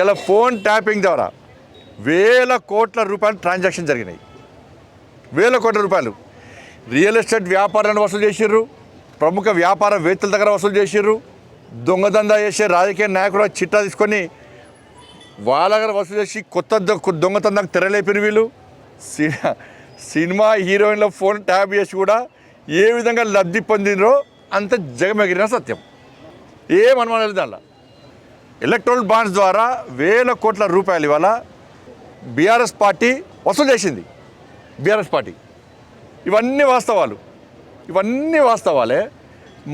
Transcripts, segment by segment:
ఇలా phone tapping ద్వారా వేల కోట్ల రూపాయలు ట్రాన్సాక్షన్ జరిగినాయి. వేల కోట్ల రూపాయలు. రియల్ ఎస్టేట్ వ్యాపారాన్ని వసూలు చేసిర్రు. ప్రముఖ వ్యాపారవేత్తల దగ్గర వసూలు చేసిర్రు. దొంగదందా చేసే రాజకీయ నాయకుడు చిట్టా తీసుకొని వాళ్ళ దగ్గర వసూలు చేసి కొత్త దొంగతందాకు దొంగతందానికి తెరలేపిన వీళ్ళు. సినిమా హీరోయిన్ల ఫోన్ ట్యాప్ చేసి కూడా ఏ విధంగా లబ్ధి పొందినరో అంత జగమెగిరిన సత్యం. ఏం అనుమానం లేదు దానిలో ఎలక్ట్రానిక్ బాండ్స్ ద్వారా వేల కోట్ల రూపాయలు ఇవాళ బీఆర్ఎస్ పార్టీ వసూలు చేసింది. బీఆర్ఎస్ పార్టీ. ఇవన్నీ వాస్తవాలు. ఇవన్నీ వాస్తవాలే.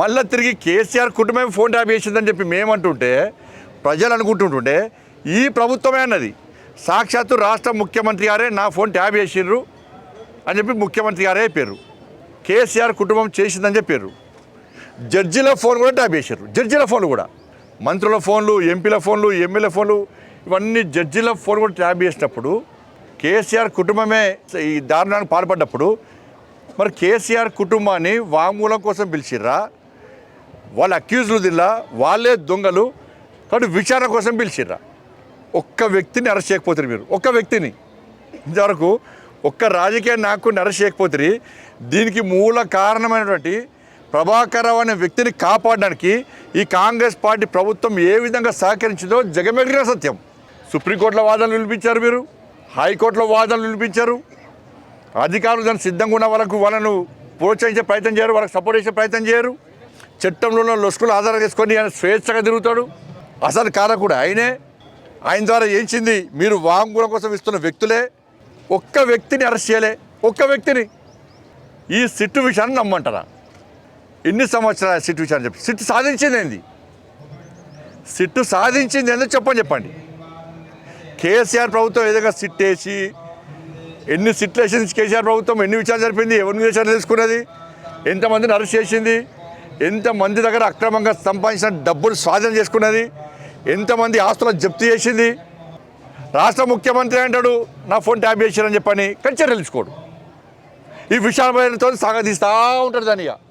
మళ్ళీ తిరిగి కేసీఆర్ కుటుంబం ఫోన్ ట్యాప్ చేసిందని చెప్పి మేమంటుంటే ప్రజలు అనుకుంటుంటుంటే ఈ ప్రభుత్వమే అన్నది. సాక్షాత్తు రాష్ట్ర ముఖ్యమంత్రి గారే నా ఫోన్ ట్యాప్ చేసిర్రు అని చెప్పి ముఖ్యమంత్రి గారే చెప్పారు. కేసీఆర్ కుటుంబం చేసిందని చెప్పారు. జడ్జిల ఫోన్ కూడా ట్యాప్ చేశారు జడ్జిల ఫోన్ కూడా. మంత్రుల ఫోన్లు ఎంపీల ఫోన్లు ఎమ్మెల్యే ఫోన్లు ఇవన్నీ జడ్జిల ఫోన్ కూడా ట్యాప్ చేసినప్పుడు కేసీఆర్ కుటుంబమే ఈ దారుణానికి పాల్పడ్డప్పుడు మరి కేసీఆర్ కుటుంబాన్ని వాంగ్మూలం కోసం పిలిచిర్రా? వాళ్ళ అక్యూజ్లు దిల్లా వాళ్ళే దొంగలు కాబట్టి విచారణ కోసం పిలిచిర్రా? ఒక్క వ్యక్తిని అరెస్ట్ చేయకపోతారు మీరు ఒక్క వ్యక్తిని. ఇంతవరకు ఒక్క రాజకీయ నాకు అరెస్ట్ చేయకపోతే దీనికి మూల కారణమైనటువంటి ప్రభాకరరావు అనే వ్యక్తిని కాపాడడానికి ఈ కాంగ్రెస్ పార్టీ ప్రభుత్వం ఏ విధంగా సహకరించిందో జగమెగిన సత్యం. సుప్రీంకోర్టులో వాదనలు వినిపించారు మీరు? హైకోర్టులో వాదనలు వినిపించారు? అధికారులు దాన్ని సిద్ధంగా ఉన్న వాళ్ళకు వాళ్ళను ప్రోత్సహించే ప్రయత్నం చేయరు వాళ్ళకి సపోర్ట్ చేసే ప్రయత్నం చేయరు. చట్టంలో ఉన్న లొసుకులు ఆధారం చేసుకొని ఆయన స్వేచ్ఛగా తిరుగుతాడు. అసలు కారకుడు ఆయనే. ఆయన ద్వారా ఏంచింది? మీరు వాంగ్మూలం కోసం ఇస్తున్న వ్యక్తులే. ఒక్క వ్యక్తిని అరెస్ట్ చేయలే. ఒక్క వ్యక్తిని. ఈ సిట్టు విషయాన్ని నమ్మంటారా? ఎన్ని సంవత్సరాల సిట్ విషయాన్ని చెప్పి. సిట్టు సాధించింది ఏంది? సిట్టు సాధించింది ఏందో చెప్పని చెప్పండి. కేసీఆర్ ప్రభుత్వం ఏదైనా సిట్ వేసి ఎన్ని సిట్లు వేసింది కేసీఆర్ ప్రభుత్వం ఎన్ని విచారణ జరిపింది ఎవరిని విచారణ తెలుసుకున్నది ఎంతమందిని అరెస్ట్ చేసింది ఎంతమంది దగ్గర అక్రమంగా సంపాదించిన డబ్బులు స్వాధీనం చేసుకున్నది ఎంతమంది ఆస్తులను జప్తు చేసింది. రాష్ట్ర ముఖ్యమంత్రి అంటాడు నా ఫోన్ ట్యాప్ చేశారని చెప్పని కానీ తెలుసుకోడు. ఈ విషయాలతో సాగదీస్తూ ఉంటాడు దాని ఇక.